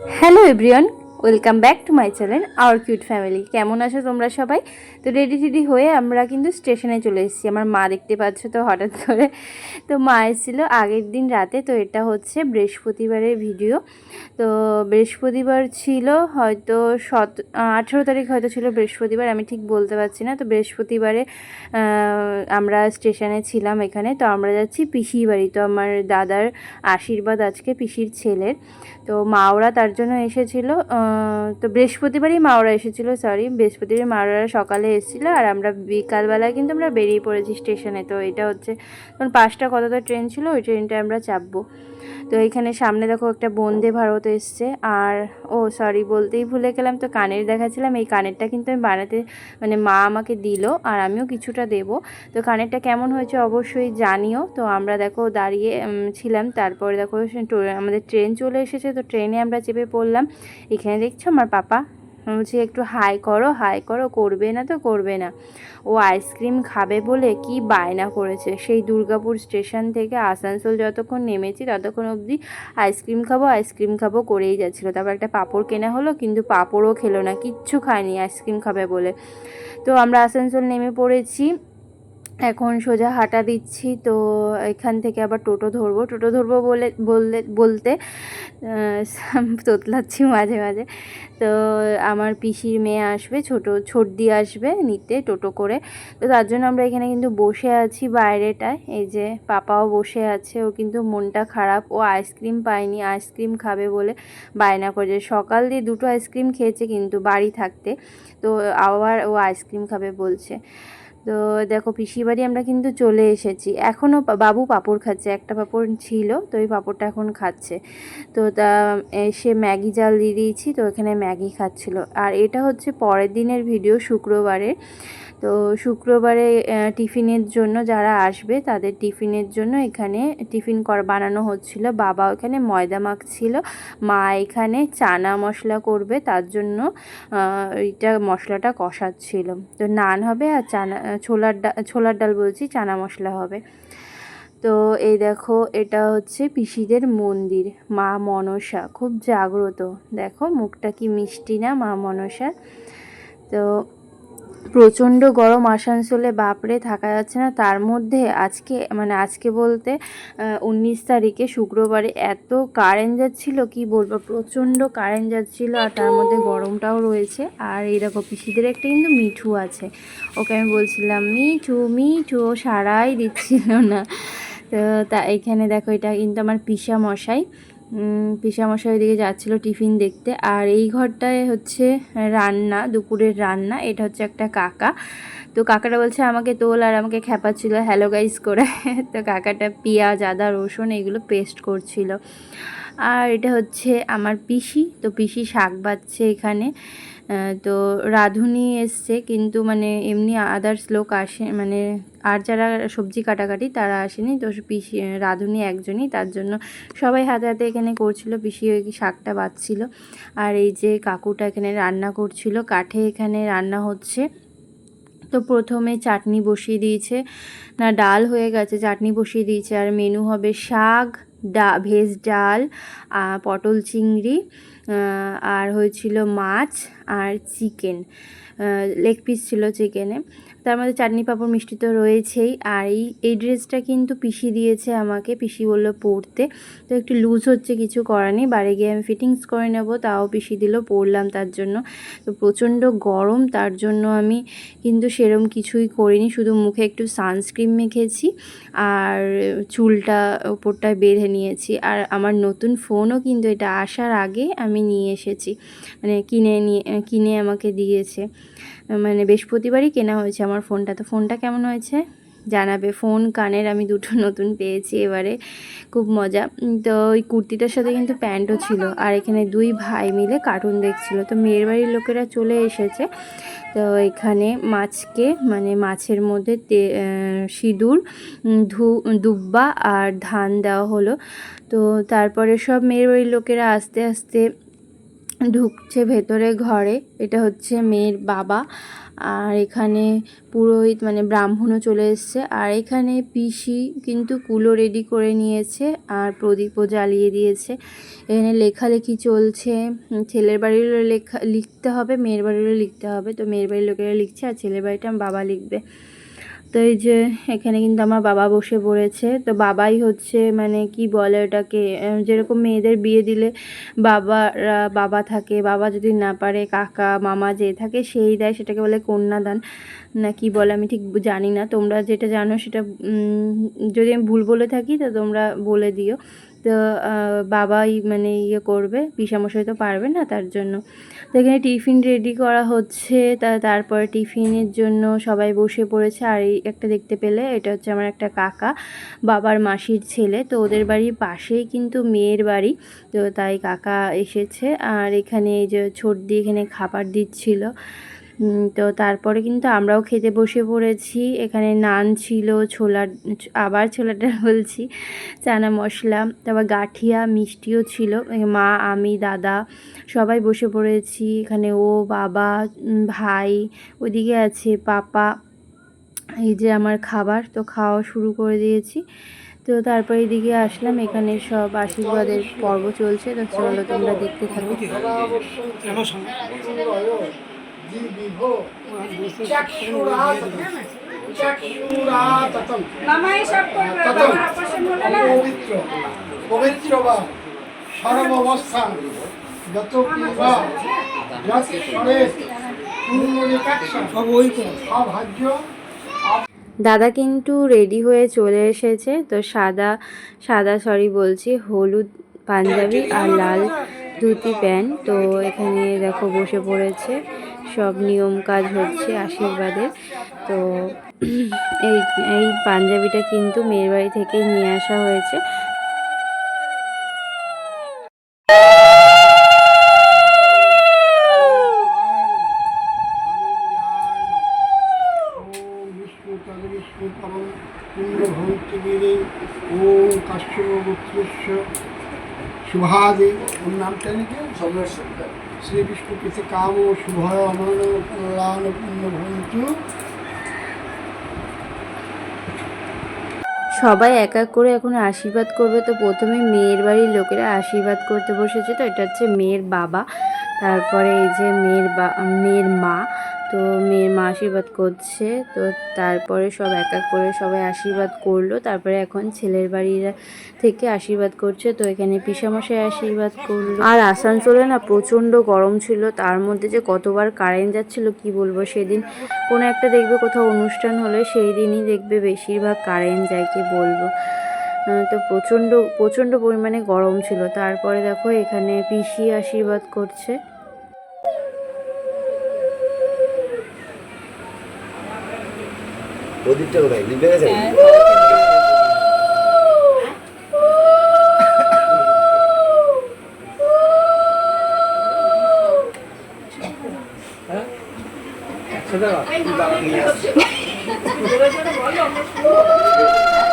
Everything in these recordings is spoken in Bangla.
Hello everyone welcome back to my channel our cute family কেমন আছো তোমরা সবাই? তো রেডি টেডি হয়ে আমরা কিন্তু স্টেশনে চলে এসেছি। আমার মা দেখতে পাচ্ছ তো হঠাৎ করে। তো মা এসেছিল আগের দিন রাতে, তো এটা হচ্ছে বৃহস্পতিবারের ভিডিও তো বৃহস্পতিবার ছিল হয়তো সত আঠেরো তারিখ হয়তো ছিল বৃহস্পতিবার, আমি ঠিক বলতে পারছি না। তো বৃহস্পতিবারে আমরা স্টেশনে ছিলাম এখানে। তো আমরা যাচ্ছি পিসির বাড়ি। তো আমার দাদার আশীর্বাদ আজকে পিসির ছেলের। তো মাওরা তার জন্য এসেছিল তো বৃহস্পতিবারই মাওরা এসেছিল সরি বৃহস্পতিবার মাওরা সকালে এসেছিল আর আমরা বিকালবেলায় কিন্তু আমরা বেরিয়ে পড়েছি স্টেশনে তো এটা হচ্ছে তখন পাঁচটা কত তো ট্রেন ছিল, ওই ট্রেনটা আমরা চাপবো। তো এখানে সামনে দেখো একটা বন্দে ভারত এসছে। আর, ও সরি বলতেই ভুলে গেলাম, তো কানের দেখাচ্ছিলাম, এই কানেরটা কিন্তু আমি বানাতে মানে মা আমাকে দিল, আর আমিও কিছুটা দেব। তো কানেরটা কেমন হয়েছে অবশ্যই জানিও। তো আমরা দেখো দাঁড়িয়ে ছিলাম, তারপরে দেখো আমাদের ট্রেন চলে এসেছে, তো ট্রেনে আমরা চেপে পড়লাম। এখানে দেখছ আমার পাপা? বলছি, একটু হাই করো হাই করো, করবে না তো করবে না। ও আইসক্রিম খাবে বলে কি বায়না করেছে? সেই দুর্গাপুর স্টেশন থেকে আসানসোল যতক্ষণ নেমেছি ততক্ষণ অবধি আইসক্রিম খাব আইসক্রিম খাব করেই যাচ্ছিল। তারপর একটা পাঁপড় কেনা হলো, কিন্তু পাঁপড়ও খেলো না, কিচ্ছু খায়নি, আইসক্রিম খাবে বলে। তো আমরা আসানসোল নেমে পড়েছি। এখন সোজা হাঁটা দিচ্ছি, তো এখান থেকে আবার টোটো ধরবো। টোটো ধরবো বলে, বললে, বলতে তোতলাচ্ছি মাঝে মাঝে। তো আমার পিসির মেয়ে আসবে, ছোট, ছোটদি আসবে নিতে টোটো করে। তো তার জন্য আমরা এখানে কিন্তু বসে আছি বাইরেটায়। এই যে পাপাও বসে আছে, ও কিন্তু মনটা খারাপ। ও আইসক্রিম পায়নি, আইসক্রিম খাবে বলে বায়না করেছে। সকাল দিয়ে দুটো আইসক্রিম খেয়েছে কিন্তু বাড়ি থাকতে। তো আবার ও আইসক্রিম খাবে বলছে। তো দেখো পিসির বাড়ি আমরা কিন্তু চলে এসেছি। এখনও বাবু পাঁপড় খাচ্ছে, একটা পাঁপড় ছিল, তো ওই পাঁপড়টা এখন খাচ্ছে। তো তা এসে ম্যাগি জাল দিয়ে দিয়েছি, তো এখানে ম্যাগি খাচ্ছিল। আর এটা হচ্ছে পরের দিনের ভিডিও, শুক্রবারের। তো শুক্রবারে টিফিনের জন্য যারা আসবে তাদের টিফিনের জন্য এখানে টিফিন কর, বানানো হচ্ছিল। বাবা এখানে ময়দা মাখছিল। মা এখানে চানা মশলা করবে। তার জন্য এইটা মশলাটা কষাচ্ছিল। তো নান হবে আর চানা, ছোলার ডাল ছোলার ডাল বলছি, চানা মশলা হবে। তো এই দেখো, এটা হচ্ছে পিসিদের মন্দির, মা মনসা। খুব জাগ্রত। দেখো, মুখটা কি মিষ্টি না মা মনসা। তো প্রচণ্ড গরম আসানসোলে, বাপরে, থাকা যাচ্ছে না। তার মধ্যে আজকে মানে আজকে বলতে উনিশ তারিখে শুক্রবারে এত কারেন্ট যাচ্ছিল, কি বলব, প্রচণ্ড কারেন্ট যাচ্ছিল, আর তার মধ্যে গরমটাও রয়েছে। আর এই দেখো, পিসিদের একটা কিন্তু মিঠু আছে। ওকে আমি বলছিলাম, মিঠু মিঠু, সারাই দিচ্ছিল না। তো তা, এখানে দেখো, এটা কিন্তু আমার পিসা মশাই পিসামশাই ওইদিকে যাচ্ছিল টিফিন দেখতে। আর এই ঘরটায় হচ্ছে রান্না, দুপুরের রান্না। এটা হচ্ছে একটা কাকা। তো কাকাটা বলছে, আমাকে তোল আর আমাকে খেপাচ্ছিলো হ্যালো গাইস করে। তো কাকাটা পেঁয়াজ, আদা, রসুন এগুলো পেস্ট করছিল। আর এটা হচ্ছে আমার পিসি। তো পিসি শাক বাচ্ছে এখানে। তো রাঁধুনি এসছে, কিন্তু মানে এমনি আদার্স লোক আসে মানে আর যারা সবজি কাটাকাটি তারা আসেনি, তো পিসি, রাঁধুনি একজনই, তার জন্য সবাই হাতে হাতে এখানে করছিল পিসি ওই শাকটা বাচ্ছিল। আর এই যে কাকুটা এখানে রান্না করছিল, কাঠে এখানে রান্না হচ্ছে। তো প্রথমে চাটনি বসিয়ে দিয়েছে, না ডাল হয়ে গেছে, চাটনি বসিয়ে দিয়েছে, আর মেনু হবে শাক ডা ভেজ ডাল পটল চিংড়ি আর হয়েছিল মাছ আর চিকেন। লেগ পিস ছিল চিকেনে। তার মধ্যে চাটনি পাঁপড় মিষ্টি তো রয়েছেই। আর এই এই ড্রেসটা কিন্তু পিসি দিয়েছে আমাকে, পিসি বলল পরতে। তো একটু লুজ হচ্ছে, কিছু করার নেই। বাড়ি গিয়ে আমি ফিটিংস করে নেব, তাও পিসি দিল, পরলাম তার জন্য। তো প্রচণ্ড গরম, তার জন্য আমি কিন্তু সেরম কিছুই করিনি। শুধু মুখে একটু সানস্ক্রিন মেখেছি আর চুলটা ওপরটায় বেঁধে নিয়েছি। আর আমার নতুন ফোনও কিন্তু এটা আসার আগে আমি নিয়ে এসেছি। মানে কিনে নিয়ে, কিনে আমাকে দিয়েছে। মানে বৃহস্পতিবারই কেনা হয়েছে। আমার ফোনটা। তো ফোনটা কেমন হয়েছে? জানাবে। ফোন, কানের আমি দুটো নতুন পেয়েছি এবারে। খুব মজা। তো ওই কুর্তিটার সাথে কিন্তু প্যান্টও ছিল। আর এখানে দুই ভাই মিলে কার্টুন দেখছিল। তো মেয়ের বাড়ির লোকেরা চলে এসেছে। তো এখানে মাছকে মানে মাছের মধ্যে সিঁদুর ধু, দুব্বা আর ধান দেওয়া হলো। তো তারপরে সব মেয়ের বাড়ির লোকেরা আস্তে আস্তে ঢুকছে ভেতরে ঘরে। এটা হচ্ছে মেয়ের বাবা। আর এখানে পুরোহিত মানে ব্রাহ্মণও চলে এসছে। আর এখানে পিসি কিন্তু কুলো রেডি করে নিয়েছে আর প্রদীপও জ্বালিয়ে দিয়েছে। এখানে লেখালেখি চলছে। ছেলের বাড়িরও লেখা, লিখতে হবে, মেয়ের বাড়িরও লিখতে হবে। তো মেয়ের বাড়ির লোকেরা লিখছে আর ছেলের বাড়িটা বাবা লিখবে। তো এই যে এখানে কিন্তু আমার বাবা বসে পড়েছে। তো বাবাই হচ্ছে মানে কি বলে ওটাকে যেরকম মেয়েদের বিয়ে দিলে বাবারা, বাবা থাকে, বাবা যদি না পারে, কাকা, মামা যে থাকে সেই দেয়, সেটাকে বলে কন্যাদান। না কি বলে আমি ঠিক জানি না। তোমরা যেটা জানো সেটা যদি আমি ভুল বলে থাকি, তো তোমরা বলে দিও। তো বাবাই মানে ইয়ে করবে, পিসামশাই তো পারবে না তার জন্য। তো এখানে টিফিন রেডি করা হচ্ছে, তা, তারপরে টিফিনের জন্য সবাই বসে পড়েছে। আর এই একটা দেখতে পেলে, এটা হচ্ছে আমার একটা কাকা, বাবার মাসির ছেলে। তো ওদের বাড়ির পাশেই কিন্তু মেয়ের বাড়ি। তো তাই কাকা এসেছে। আর এখানে এই যে ছোট দিয়ে এখানে খাবার দিচ্ছিল। তো তারপরে কিন্তু আমরাও খেতে বসে পড়েছি। এখানে নান ছিল, ছোলার, আবার ছোলাটা বলছি, চানা মশলা, তারপর গাঠিয়া মিষ্টিও ছিল। মা, আমি, দাদা সবাই বসে পড়েছি। এখানে ও, বাবা ভাই, ওদিকে আছে পাপা, এই যে আমার খাবার, তো খাওয়া শুরু করে দিয়েছি। তো তারপরে এদিকে আসলাম, এখানে সব আশীর্বাদের পর্ব চলছে। তো চলো তোমরা দেখতে থাকো। দাদা কিন্তু রেডি হয়ে চলে এসেছে, তো সাদা সাদা সরি বলছি, হলুদ পাঞ্জাবি আর লাল ধুতি প্যান্ট, তো এখানে দেখো বসে পড়েছে। সব নিয়ম কাজ হচ্ছে আশীর্বাদের। তো এই এই পাঞ্জাবিটা কিন্তু মেয়ের বাড়ি থেকে নিয়ে আসা হয়েছে। শুভাদে ওর নামটা নাকি শ্রী বিষ্ণু কৃতে কাম শুভয় কল্যাণ পুণ্যভন্তু সবাই এক এক করে এখন আশীর্বাদ করবে। তো প্রথমে মেয়ের বাড়ির লোকেরা আশীর্বাদ করতে বসেছে। তো এটা হচ্ছে মেয়ের বাবা। তারপরে এই যে মেয়ের বা, মেয়ের মা, তো মেয়ের মা আশীর্বাদ করছে, তো তারপরে সব এক এক করে সবাই আশীর্বাদ করল, তারপরে এখন ছেলের বাড়ির থেকে আশীর্বাদ করছে, তো এখানে পিসামশাই আশীর্বাদ করল। আর আসানসোলে না প্রচণ্ড গরম ছিল, তার মধ্যে যে কতবার কারেন্ট যাচ্ছিল কি বলব, সেদিন কোনো একটা দেখবে কোথাও অনুষ্ঠান হলে, সেই দিনই দেখবে বেশিরভাগ কারেন্ট যায় কি বলব। তো প্রচণ্ড প্রচণ্ড পরিমাণে গরম ছিল। তারপরে দেখো এখানে পিসি আশীর্বাদ করছে। প্রদীপটা কোথায়? নিভে গেছে?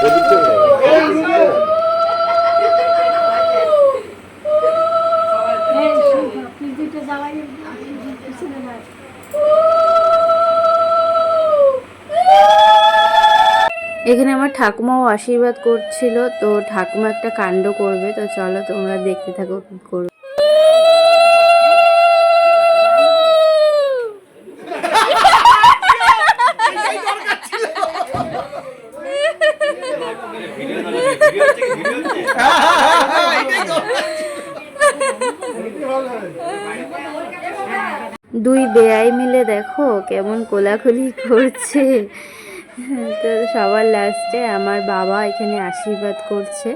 প্রদীপটা কোথায়? এখানে আমার ঠাকুমাও আশীর্বাদ করছিল, তো ঠাকুমা একটা কাণ্ড করবে, তো চলো তোমরা দেখতে থাকো কি করবে। দুই বেয়াই মিলে দেখো কেমন কোলাকুলি করছে। তো সবার লাস্টে আমার বাবা এখানে আশীর্বাদ করছে।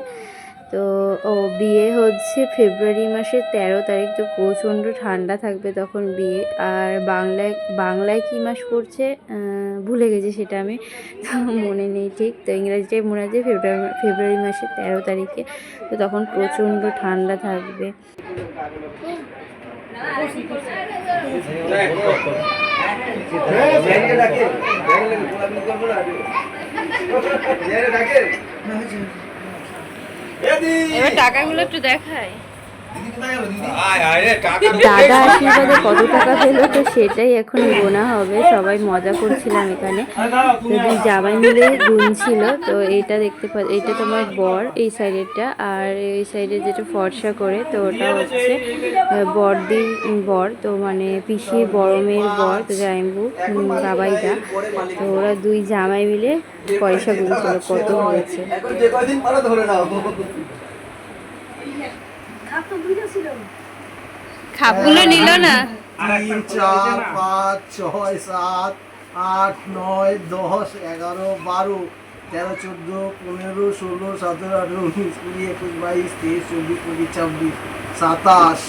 তো ও বিয়ে হচ্ছে ফেব্রুয়ারি মাসের তেরো তারিখ, তো প্রচণ্ড ঠান্ডা থাকবে তখন বিয়ে। আর বাংলায় বাংলায় কী মাস পড়ছে? ভুলে গেছি সেটা আমি মনে নেই ঠিক। তো ইংরাজিটাই মনে আছে ফেব্রুয়ারি ফেব্রুয়ারি মাসের তেরো তারিখে, তো তখন প্রচণ্ড ঠান্ডা থাকবে। টাকাগুলো একটু দেখায় দাদা আশীর্বাদে কত টাকা পেল তো সেটাই এখন গোনা হবে। সবাই মজা করছিলাম এখানে। তো দুই জামাই মিলে গুনছিল তো এইটা দেখতে পা এইটা তোমার বর এই সাইডেরটা। আর এই সাইডে যেটা ফর্সা করে তো ওটা হচ্ছে আহ, বড়দির বর। তো মানে পিসির বরমের বর তো জামাইবু উম, বাবাইদা। তো ওরা দুই জামাই মিলে পয়সা গুনছিল কত হয়েছে এখন যে কয়দিন পারো ধরে নাও খাপগুলো নিল না? তিন চার পাঁচ ছয় সাত আট নয় দশ এগারো বারো তেরো চোদ্দ পনেরো ষোলো সতেরো আঠেরো উনিশ কুড়ি একুশ বাইশ তেইশ চব্বিশ পঁচিশ ছাব্বিশ সাতাশ।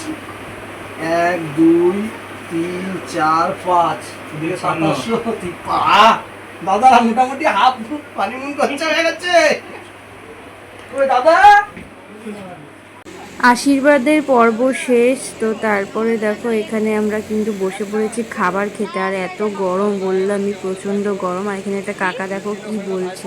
এক দুই তিন চার পাঁচ। এদিকে সাতাশশো আহ! দাদা মোটামুটি হাফ পানি মুন খরচা হয়ে গেছে। ওই দাদা। আশীর্বাদের পর্ব শেষ তো তারপরে দেখো এখানে আমরা কিন্তু বসে পড়েছি খাবার খেতে আর এত গরম বললামই প্রচণ্ড গরম আর এখানে একটা কাকা দেখো কি বলছে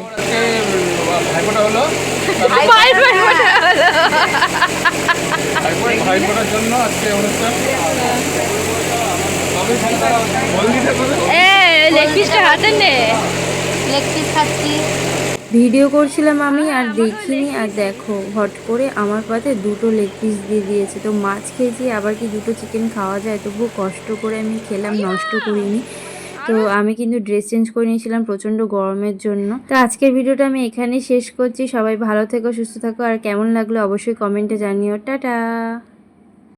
ভিডিও করছিলাম আমি আর দেখিনি, আর দেখো, হট করে আমার পাতে দুটো লেগ পিস দিয়ে দিয়েছে। তো মাছ খেয়েছি, আবার কি দুটো চিকেন খাওয়া যায়? তবুও কষ্ট করে আমি খেলাম, নষ্ট করিনি। তো আমি কিন্তু ড্রেস চেঞ্জ করে নিয়েছিলাম প্রচণ্ড গরমের জন্য। তো আজকের ভিডিওটা আমি এখানেই শেষ করছি। সবাই ভালো থেকো, সুস্থ থাকো, আর কেমন লাগল অবশ্যই কমেন্টে জানিও। টাটা!